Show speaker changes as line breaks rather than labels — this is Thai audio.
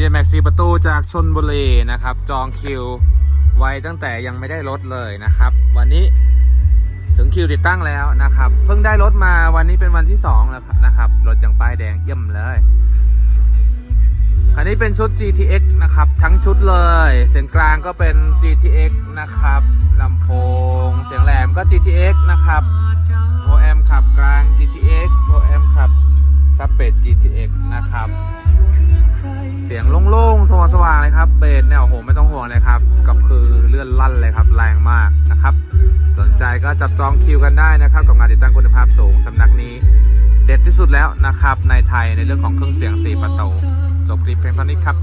ดีแม็กซี่ประตูจากชนบุรีนะครับ จองคิวไว้ตั้งแต่ยังไม่ได้รถเลยนะครับ วันนี้ถึงคิวติดตั้งแล้วนะครับ เพิ่งได้รถมาวันนี้เป็นวันที่2แล้วนะครับรถยังป้ายแดงเยี่ยมเลยคันนี้เป็นชุด GTX นะครับ ทั้งชุดเลย เสียงกลางก็เป็น GTX นะครับลำโพง เสียงแหลมก็ GTX นะครับโอแอมขับกลาง GTX โอแอมขับซับเบส GTX นะครับ เสียงโล่งๆสว่างๆเลยครับ เบสเนี่ยโอ้โหไม่ต้องห่วงเลยครับกับคือเลื่อนลั่นเลยครับแรงมากนะครับ สนใจก็จับจองคิวกันได้นะครับ กับงานติดตั้งคุณภาพสูงสำนักนี้ เด็ดที่สุดแล้วนะครับ ในไทยในเรื่องของเครื่องเสียง4ประตูจบคลิปเพียงเท่านี้ครับ